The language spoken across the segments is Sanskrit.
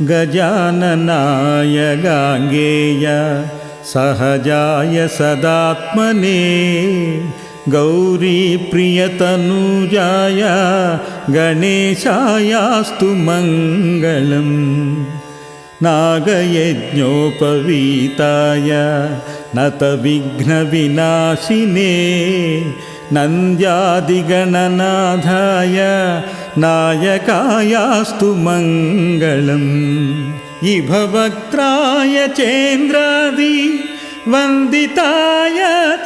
गजाननाय गाङ्गेय सहजाय सदात्मने गौरीप्रियतनुजाय गणेशायास्तु मङ्गलम् नागयज्ञोपवीताय नतविघ्नविनाशिने नन्द्यादिगणनाथाय नायकायास्तु मङ्गलम्। इभवक्त्राय चेन्द्रादि वन्दिताय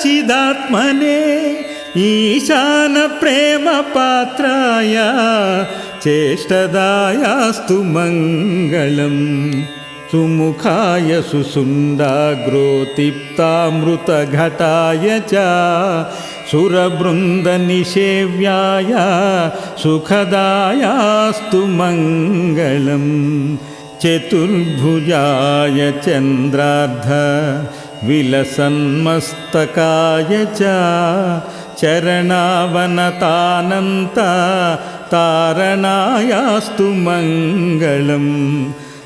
चिदात्मने ईशानप्रेमपात्राय चेष्टदायास्तु मङ्गलम्। सुमुखाय सुसुन्दाग्रोतिप्तामृतघटाय च सुरबृन्दनिषेव्याय सुखदायास्तु मङ्गलम् चतुर्भुजाय चन्द्रार्ध विलसन्मस्तकाय च चरणावनतानन्त तारणायास्तु मङ्गलम्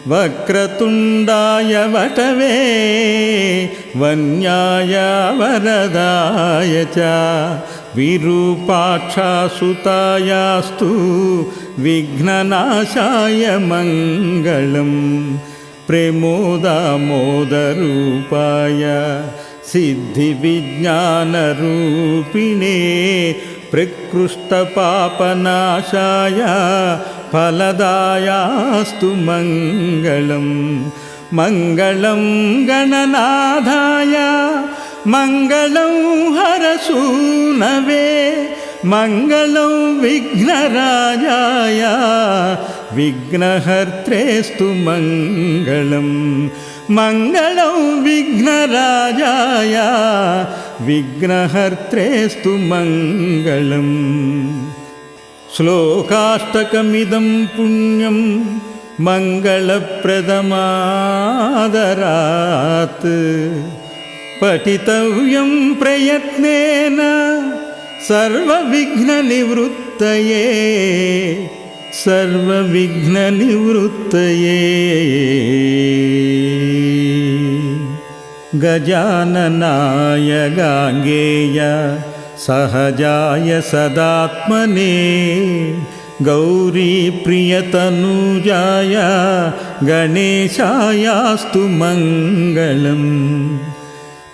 वक्रतुण्डाय वटवे वन्याय वरदाय च। विरूपाक्षासुतायास्तु विघ्ननाशाय मङ्गलम्। प्रेमोदामोदरूपाय सिद्धिविज्ञानरूपिणे प्रकृष्टपापनाशाय फलदायास्तु मङ्गलम्। मङ्गलं गणनाधाय मङ्गलं हरसूनवे मङ्गलं विघ्नराजाय विघ्नहर्त्रेस्तु मङ्गलम्। मङ्गलं विघ्नराजाय विघ्नहर्त्रेस्तु मङ्गलम् श्लोकाष्टकमिदं पुण्यं मङ्गलप्रदमादरात् पठितव्यं प्रयत्नेन सर्वविघ्ननिवृत्तये सर्वविघ्ननिवृत्तये गजाननाय गाङ्गेय सहजाय सदात्मने गौरीप्रियतनुजाय गणेशायास्तु मङ्गलम्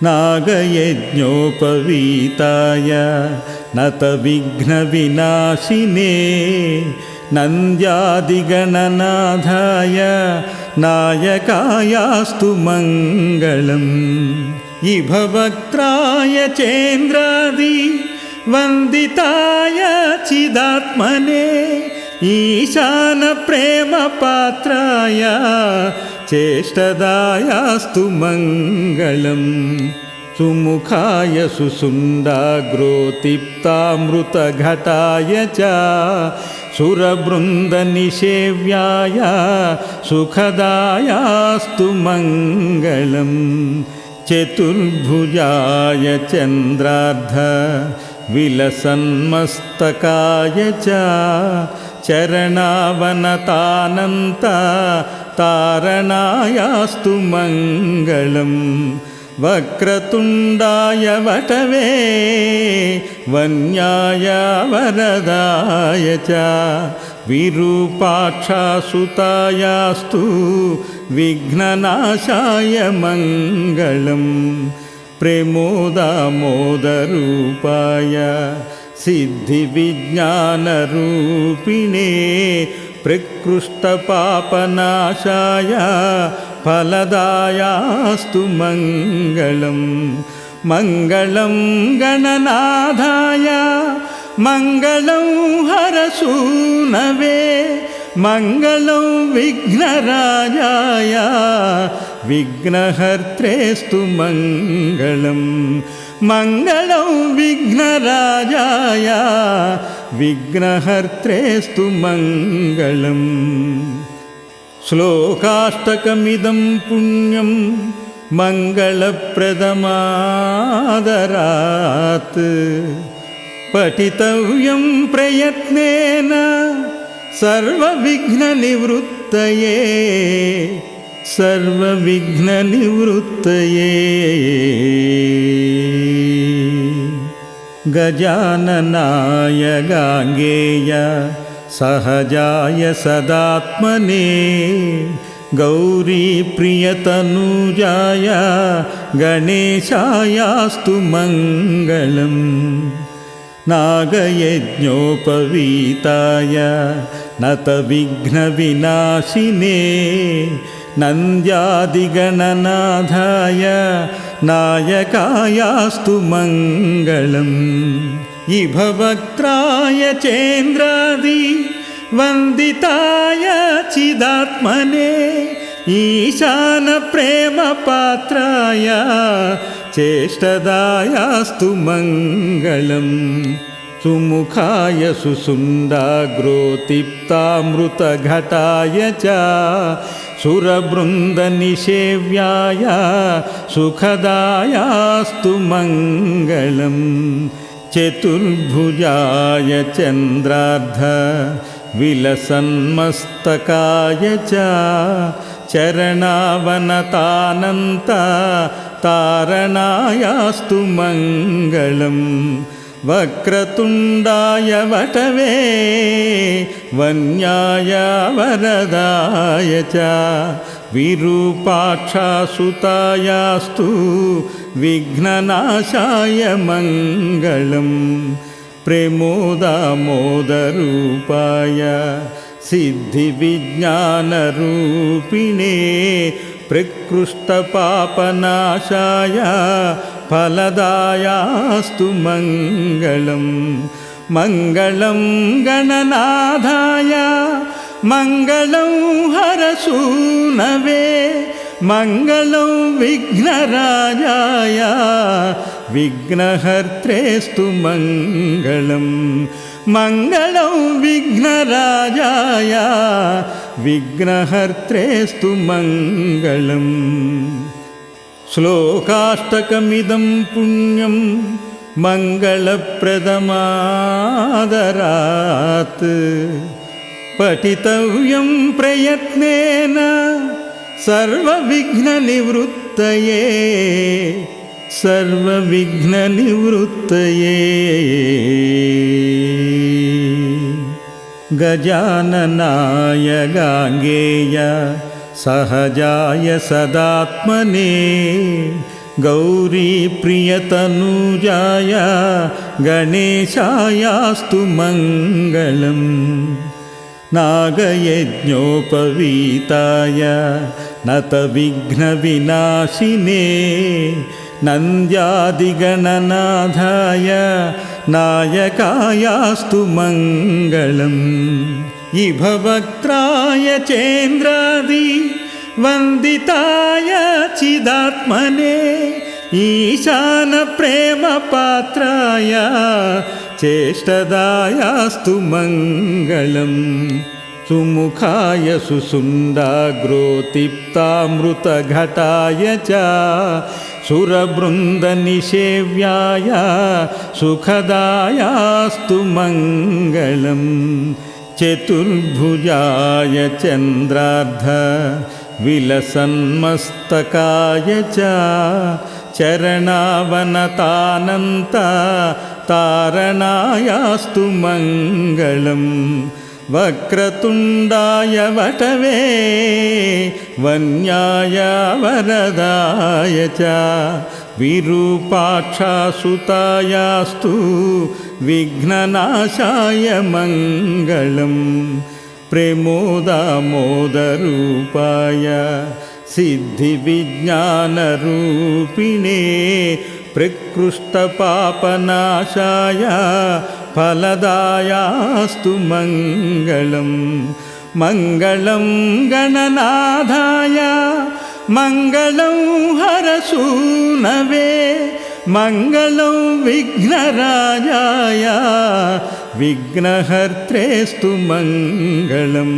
नागयज्ञोपवीताय नतविघ्नविनाशिने नन्द्यादिगणनाथाय नायकायास्तु मङ्गलम्। इभवक्त्राय चेन्द्रादि वन्दिताय चिदात्मने ईशानप्रेमपात्राय चेष्टदायास्तु मङ्गलम् सुमुखाय सुसुन्दाग्रोतिप्तामृतघटाय च सुरबृन्दनिषेव्याय सुखदायास्तु मङ्गलम् चतुर्भुजाय चन्द्रार्ध विलसन्मस्तकाय च चरणावनतानन्त तारणायास्तु मङ्गलम् वक्रतुण्डाय वटवे वन्याय वरदाय च। विरूपाक्षासुतायास्तु विघ्ननाशाय मङ्गलम्। प्रेमोदामोदरूपाय सिद्धिविज्ञानरूपिणे प्रकृष्टपापनाशाय फलदायास्तु मङ्गलम् मङ्गलं गणनाधाय मङ्गलं हरसूनवे मङ्गलं विघ्नराजाय विघ्नहर्त्रेस्तु मङ्गलम् मङ्गलं विघ्नराजाय विघ्नहर्त्रेस्तु मङ्गलम्। श्लोकाष्टकमिदं पुण्यं मङ्गलप्रदमादरात्। पठितव्यं प्रयत्नेन सर्वविघ्ननिवृत्तये सर्वविघ्ननिवृत्तये गजाननाय गाङ्गेय सहजाय सदात्मने गौरीप्रियतनुजाय गणेशायास्तु मङ्गलम् नागयज्ञोपवीताय नतविघ्नविनाशिने नन्द्यादिगणनाथाय नायकायास्तु मङ्गलम्। इभवक्त्राय चेन्द्रादि वन्दिताय चिदात्मने ईशानप्रेमपात्राय चेष्टदायास्तु मङ्गलम्। सुमुखाय सुसुन्दाग्रोतिप्तामृतघटाय च सुरबृन्दनिषेव्याय सुखदायास्तु मङ्गलम् चतुर्भुजाय चन्द्रार्ध विलसन्मस्तकाय च चरणावनतानन्त तारणायास्तु मङ्गलम् वक्रतुण्डाय वटवे वन्याय वरदाय च। विरूपाक्षासुतायास्तु विघ्ननाशाय मङ्गलम् प्रेमोदामोदरूपाय सिद्धिविज्ञानरूपिणे प्रकृष्टपापनाशाय फलदायास्तु मङ्गलम्। मङ्गलं गणनाथाय मङ्गलं हरसूनवे मङ्गलं विघ्नराजाय विघ्नहर्त्रेस्तु मङ्गलम् मङ्गलं विघ्नराजाय विघ्नहर्त्रेस्तु मङ्गलम् श्लोकाष्टकमिदं पुण्यं मङ्गलप्रदमादरात्। पठितव्यं प्रयत्नेन सर्वविघ्ननिवृत्तये सर्वविघ्ननिवृत्तये। गजाननाय गाङ्गेय सहजाय सदात्मने। गौरीप्रियतनुजाय गणेशायास्तु मङ्गलम्। नागयज्ञोपवीताय नतविघ्नविनाशिने नन्द्यादिगणनाथाय नायकायास्तु मङ्गलम्। इभवक्त्राय चेन्द्रादि वन्दिताय चिदात्मने ईशानप्रेमपात्राय चेष्टदायास्तु मङ्गलम्। सुमुखाय सुसुन्दाग्रोतिप्तामृतघटाय च सुरबृन्दनिषेव्याय सुखदायास्तु मङ्गलम् चतुर्भुजाय चन्द्रार्ध विलसन्मस्तकाय च चरणावनतानन्त तारणायास्तु मङ्गलम् वक्रतुण्डाय वटवे वन्याय वरदाय च। विरूपाक्षासुतायास्तु विघ्ननाशाय मङ्गलम्। प्रेमोदामोदरूपाय सिद्धिविज्ञानरूपिणे प्रकृष्टपापनाशाय फलदायास्तु मङ्गलम् मङ्गलं गणनाथाय मङ्गलं हरसूनवे मङ्गलं विघ्नराजाय विघ्नहर्त्रेस्तु मङ्गलम्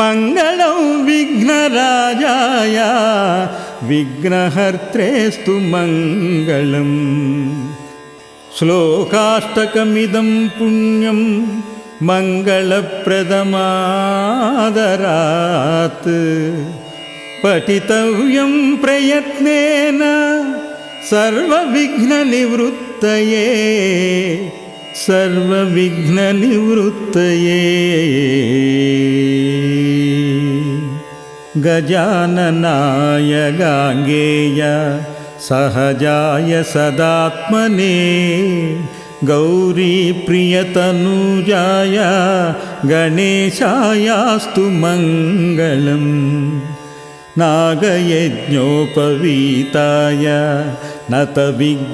मङ्गलं विघ्नराजाय विघ्नहर्त्रेस्तु मङ्गलम्। श्लोकाष्टकमिदं पुण्यं मङ्गलप्रदमादरात्। पठितव्यं प्रयत्नेन सर्वविघ्ननिवृत्तये सर्वविघ्ननिवृत्तये गजाननाय गाङ्गेय सहजाय सदात्मने गौरीप्रियतनुजाय गणेशायास्तु मङ्गलम् नागयज्ञोपवीताय नतविघ्नविनाशिने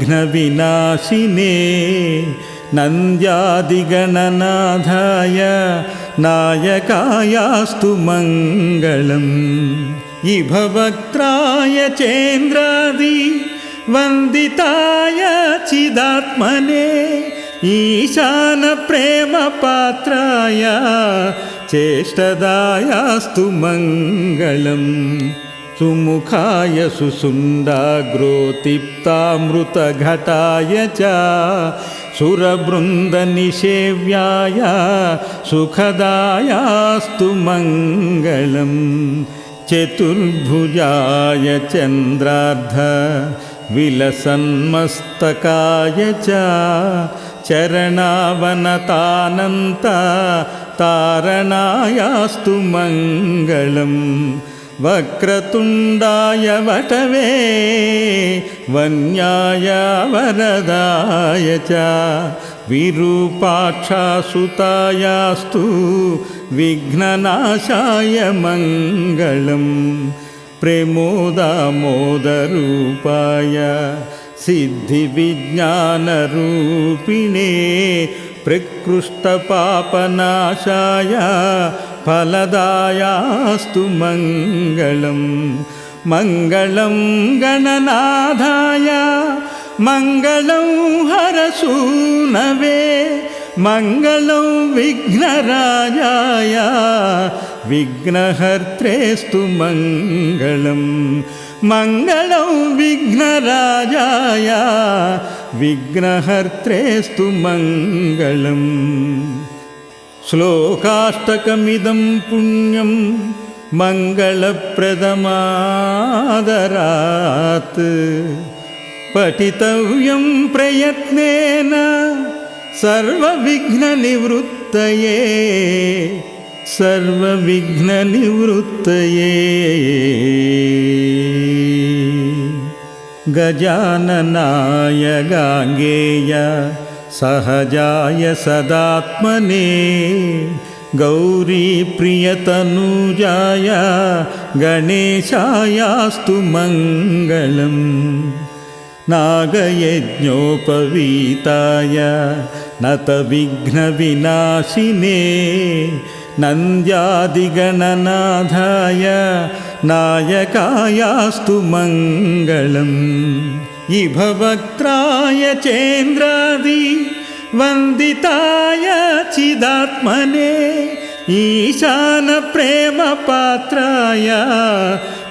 नन्द्यादिगणनाथाय नायकायास्तु मङ्गलम्। इभवक्त्राय चेन्द्रादि वन्दिताय चिदात्मने ईशानप्रेमपात्राय चेष्टदायास्तु मङ्गलम्। सुमुखाय सुसुन्दाग्रोतिप्तामृतघटाय च सुरबृन्दनिषेव्याय सुखदायास्तु मङ्गलम् चतुर्भुजाय चन्द्रार्ध विलसन्मस्तकाय च चरणावनतानन्त तारणायास्तु मङ्गलम् वक्रतुण्डाय वटवे वन्याय वरदाय च। विरूपाक्षासुतायास्तु विघ्ननाशाय मङ्गलम् प्रेमोदामोदरूपाय सिद्धिविज्ञानरूपिणे प्रकृष्टपापनाशाय फलदायास्तु मङ्गलम्। मङ्गलं गणनाथाय मङ्गलं हरसूनवे मङ्गलं विघ्नराजाय विघ्नहर्त्रेस्तु मङ्गलम्। मङ्गलं विघ्नराजाय विघ्नहर्त्रेस्तु मङ्गलम् श्लोकाष्टकमिदं पुण्यं मङ्गलप्रदमादरात् पठितव्यं प्रयत्नेन सर्वविघ्ननिवृत्तये सर्वविघ्ननिवृत्तये गजाननाय गाङ्गेय सहजाय सदात्मने गौरीप्रियतनुजाय गणेशायास्तु मङ्गलम् नागयज्ञोपवीताय नतविघ्नविनाशिने नन्द्यादिगणनाथाय नायकायास्तु मङ्गलम्। इभवक्त्राय चेन्द्रादि वन्दिताय चिदात्मने ईशानप्रेमपात्राय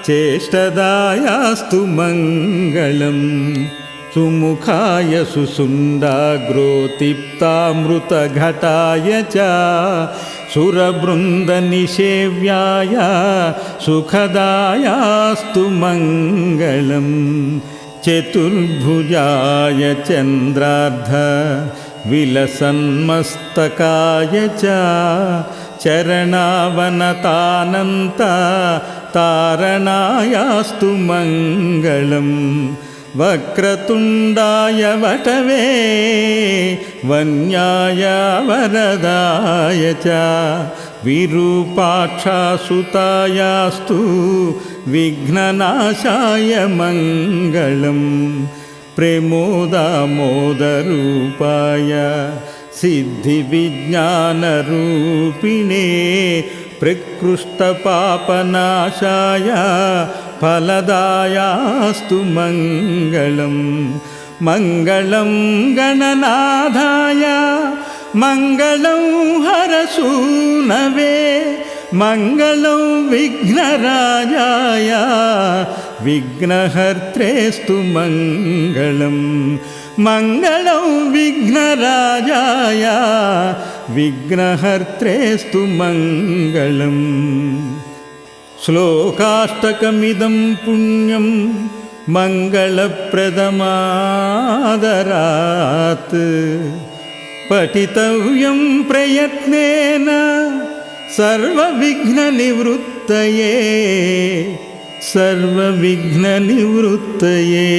चेष्टदायास्तु मङ्गलम् सुमुखाय सुसुन्दाग्रोतिप्तामृतघटाय च सुरबृन्दनिषेव्याय सुखदायास्तु मङ्गलम्। चतुर्भुजाय चन्द्रार्ध विलसन्मस्तकाय च चरणावनतानन्त तारणायास्तु मङ्गलम् वक्रतुण्डाय वटवे वन्याय वरदाय च विरूपाक्षासुतायास्तु विघ्ननाशाय मङ्गलम् प्रेमोदामोदरूपाय सिद्धिविज्ञानरूपिणे प्रकृष्टपापनाशाय फलदायास्तु मङ्गलम् मङ्गलं गणनाथाय मङ्गलं हरसूनवे मङ्गलं विघ्नराजाय विघ्नहर्त्रेस्तु मङ्गलम् मङ्गलं विघ्नराजाय विघ्नहर्त्रेस्तु मङ्गलम् श्लोकाष्टकमिदं पुण्यं मङ्गलप्रदमादरात् पठितव्यं प्रयत्नेन सर्वविघ्ननिवृत्तये सर्वविघ्ननिवृत्तये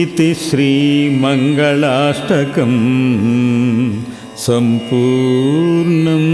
इति श्रीमङ्गलाष्टकं सम्पूर्णम्